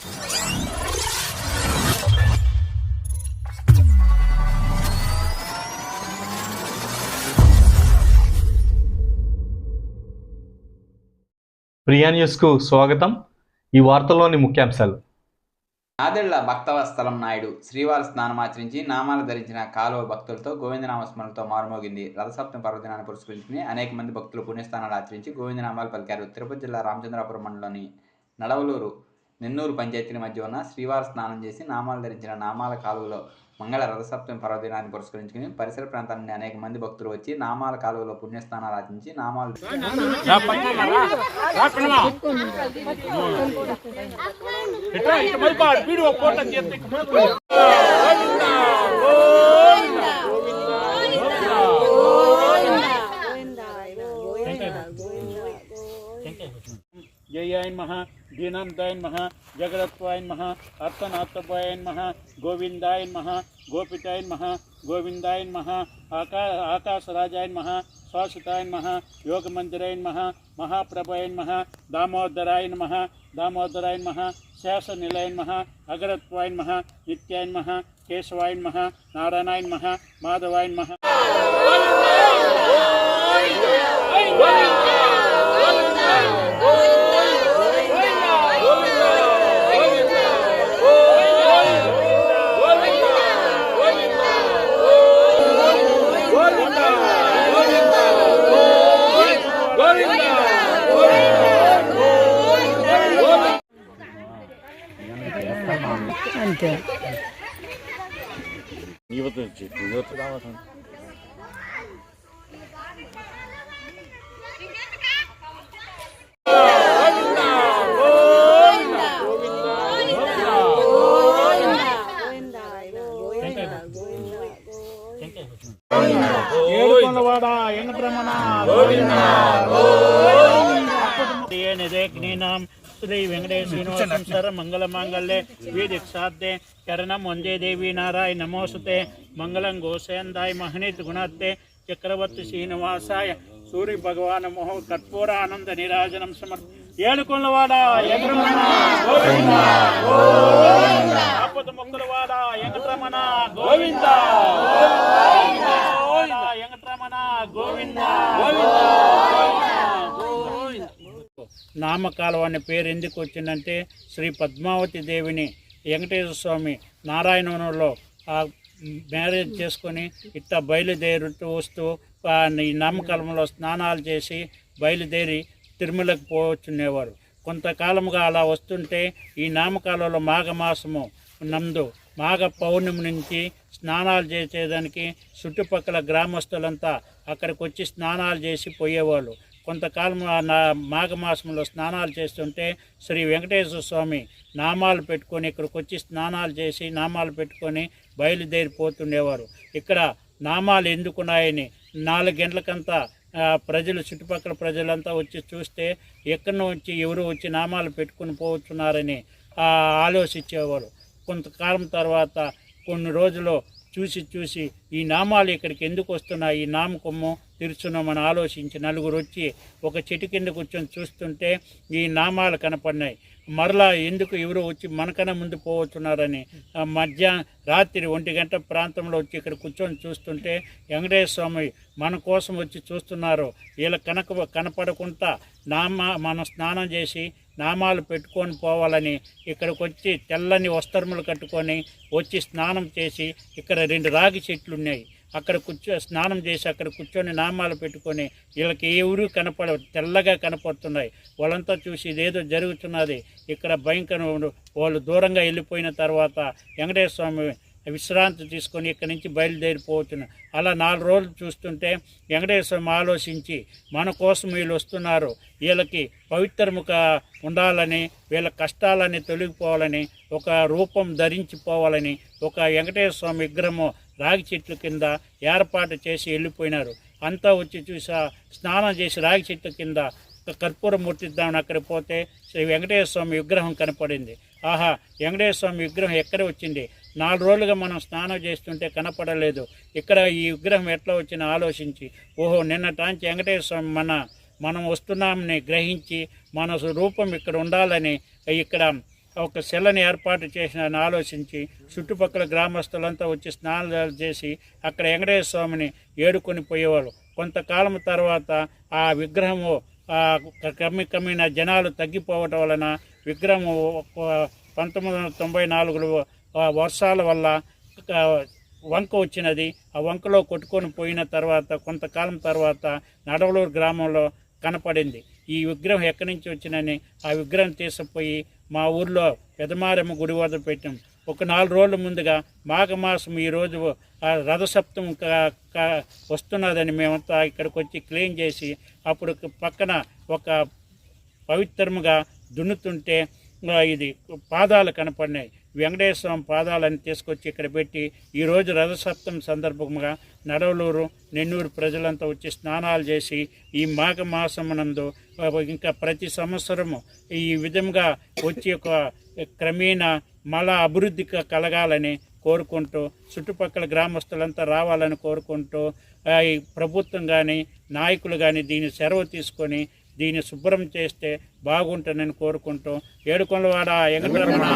ప్రియా న్యూస్కు స్వాగతం. ఈ వార్తల్లోని ముఖ్యాంశాలు. నాదెళ్ళ భక్తవత్సలం నాయుడు శ్రీవారి స్నానమాచరించి నామాలు ధరించిన కాలువ భక్తులతో గోవిందనామస్మరణతో మారుమోగింది. రథసప్తమి పర్వదినాన్ని పురస్కరించుకుని అనేక మంది భక్తులు పుణ్యస్థానాలు ఆచరించి గోవిందనామాలు పలికారు. తిరుపతి జిల్లా రామచంద్రాపురం మండలంలోని నడవలూరు నెన్నూరు పంచాయతీల మధ్య ఉన్న శ్రీవారి స్నానం చేసి నామాలు ధరించిన నామాల కాలువలో మంగళ రథసప్తమి పర్వదినాన్ని పురస్కరించుకుని పరిసర ప్రాంతాల నుండి అనేక మంది భక్తులు వచ్చి నామాల కాలువలో పుణ్యస్నానాలు ఆచరించి నామాలు. జయాయ మహ దీనందాయ మహ జగదత్వాయ మహ అర్థనాథపాయ మహ గోవిందాయ మహ గోపితాయ మహ గోవిందాయ మహ ఆకా ఆకాశరాజాయ మహ శాశ్వతాయ మహ యోగమందిరాయ మహ మహాప్రభాయ మహ దామోదరాయ మహ దామోదరాయ మహ శేషనిలయ మహ అగరత్వాయ మహ నిత్యాయ మహ కేశవాయ మహ నారాయణాయ మహ మాధవాయ మహ అంతే ఏడుకొండవాడ ఎన్న బ్రహ్మణ శ్రీ వెంకటేశ్వర శ్రీనివాసం సర మంగళ మాంగళ్యే వీదిక్షాబ్దే చరణం వందే దేవి నారాయ నమోసుతే మంగళం గోసేందాయ మహనీత్ గుణాత్తే. చక్రవర్తి శ్రీనివాసాయ సూర్య భగవాన్ మోహ కర్పూర ఆనంద నిరాజనం సమర్ ఏడుకొండవాడ వెంకటరమణ గోవింద ఆపద మొక్కలవాడ వెంకటరమణ గోవింద. గోవింద వెంకటరమణ గోవింద. నామకాలం అనే పేరు ఎందుకు వచ్చిందంటే శ్రీ పద్మావతి దేవిని వెంకటేశ్వర స్వామి నారాయణవనంలో ఆ మ్యారేజ్ చేసుకొని ఇట్ట బయలుదేరుతూ వస్తూ ఈ నామకాలంలో స్నానాలు చేసి బయలుదేరి తిరుమలకు పోవచ్చునేవారు. కొంతకాలముగా అలా వస్తుంటే ఈ నామకాలంలో మాఘమాసము నందు మాఘ పౌర్ణమి నుంచి స్నానాలు చేసేదానికి చుట్టుపక్కల గ్రామస్తులంతా అక్కడికి వచ్చి స్నానాలు చేసి పోయేవాళ్ళు. కొంతకాలం మాఘమాసంలో స్నానాలు చేస్తుంటే శ్రీ వెంకటేశ్వర స్వామి నామాలు పెట్టుకొని ఇక్కడికి వచ్చి స్నానాలు చేసి నామాలు పెట్టుకొని బయలుదేరిపోతుండేవారు. ఇక్కడ నామాలు ఎందుకున్నాయని నాలుగు గంటలకంతా ప్రజలు చుట్టుపక్కల ప్రజలంతా వచ్చి చూస్తే ఎక్కడి నుంచి ఎవరు వచ్చి నామాలు పెట్టుకుని పోతున్నారని ఆలోచించేవారు. కొంతకాలం తర్వాత కొన్ని రోజులు చూసి చూసి ఈ నామాలు ఇక్కడికి ఎందుకు వస్తున్నాయి? ఈ నామకము తీర్చున్నామని ఆలోచించి నలుగురు వచ్చి ఒక చెట్టు కింద కూర్చొని చూస్తుంటే ఈ నామాలు కనపడినాయి. మరలా ఎందుకు ఎవరు వచ్చి మనకన్నా ముందు పోవచ్చున్నారని మధ్యాహ్నం రాత్రి ఒంటి గంట ప్రాంతంలో వచ్చి ఇక్కడ కూర్చొని చూస్తుంటే వెంకటేశ్వర స్వామి మన కోసం వచ్చి చూస్తున్నారు. వీళ్ళ కనక కనపడకుండా నామ మనం స్నానం చేసి నామాలు పెట్టుకొని పోవాలని ఇక్కడికి వచ్చి తెల్లని వస్త్రములు కట్టుకొని వచ్చి స్నానం చేసి ఇక్కడ రెండు రాగి చెట్లు ఉన్నాయి అక్కడ కూర్చో స్నానం చేసి అక్కడ కూర్చొని నామాలు పెట్టుకొని వీళ్ళకి ఎవరు కనపడ తెల్లగా కనపడుతున్నాయి. వాళ్ళంతా చూసి ఇదేదో జరుగుతున్నది. ఇక్కడ భయంకర వాళ్ళు దూరంగా వెళ్ళిపోయిన తర్వాత వెంకటేశ్వర స్వామి విశ్రాంతి తీసుకొని ఇక్కడి నుంచి బయలుదేరిపోతున్నారు అలా నాలుగు రోజులు చూస్తుంటే వెంకటేశ్వర స్వామి ఆలోచించి మన కోసం వీళ్ళు వస్తున్నారు. వీళ్ళకి పవిత్రముగా ఉండాలని వీళ్ళ కష్టాలని తొలగిపోవాలని ఒక రూపం ధరించిపోవాలని ఒక వెంకటేశ్వర స్వామి విగ్రహము రాగి చెట్ల కింద ఏర్పాటు చేసి వెళ్ళిపోయినారు. అంతా వచ్చి చూసా స్నానం చేసి రాగి చెట్ల కింద ఒక కర్పూరం ముట్టిద్దామని అక్కడ పోతే శ్రీ వెంకటేశ్వర స్వామి విగ్రహం కనపడింది. ఆహా వెంకటేశ్వర స్వామి విగ్రహం ఎక్కడ వచ్చింది? నాలుగు రోజులుగా మనం స్నానం చేస్తుంటే కనపడలేదు. ఇక్కడ ఈ విగ్రహం ఎట్లా వచ్చిన ఆలోచించి ఓహో నిన్న టాంచి వెంకటేశ్వర స్వామి మన మనం వస్తున్నామని గ్రహించి మన రూపం ఇక్కడ ఉండాలని ఇక్కడ ఒక శిలని ఏర్పాటు చేసిన ఆలోచించి చుట్టుపక్కల గ్రామస్తులంతా వచ్చి స్నానాలు చేసి అక్కడ వెంకటేశ్వర స్వామిని ఏడుకొని పోయేవాళ్ళు. కొంతకాలం తర్వాత ఆ విగ్రహము కమ్మి కమ్మిన జనాలు తగ్గిపోవటం వలన విగ్రహం పంతొమ్మిది వందల తొంభై నాలుగులో వర్షాల వల్ల వంక వచ్చినది. ఆ వంకలో కొట్టుకొని పోయిన తర్వాత కొంతకాలం తర్వాత నడవలూరు గ్రామంలో కనపడింది. ఈ విగ్రహం ఎక్కడి నుంచి వచ్చినని ఆ విగ్రహం తీసుకుపోయి మా ఊర్లో పెదమారమ్మ గుడి వద్ద పెట్టాం. ఒక నాలుగు రోజుల ముందుగా మాఘమాసం ఈరోజు ఆ రథసప్తం క- వస్తున్నదని మేమంతా ఇక్కడికి వచ్చి క్లీన్ చేసి అప్పుడు పక్కన ఒక పవిత్రముగా దున్నుతుంటే ఇది పాదాలు కనపడినాయి. వెంకటేశ్వరం పాదాలను పాదాలని తీసుకొచ్చి ఇక్కడ పెట్టి ఈరోజు రథసప్తం సందర్భంగా నడవలూరు నెన్నూరు ప్రజలంతా వచ్చి స్నానాలు చేసి ఈ మాఘ మాసమునందు ఇంకా ప్రతి సంవత్సరము ఈ విధంగా వచ్చి ఒక క్రమేణా మళ్ళా అభివృద్ధి కలగాలని కోరుకుంటూ చుట్టుపక్కల గ్రామస్తులంతా రావాలని కోరుకుంటూ ఈ ప్రభుత్వం కానీ నాయకులు కానీ దీన్ని సెలవు తీసుకొని దీన్ని శుభ్రం చేస్తే బాగుంటుందని కోరుకుంటూ ఏడుకొండవాడ వెంకటరమణ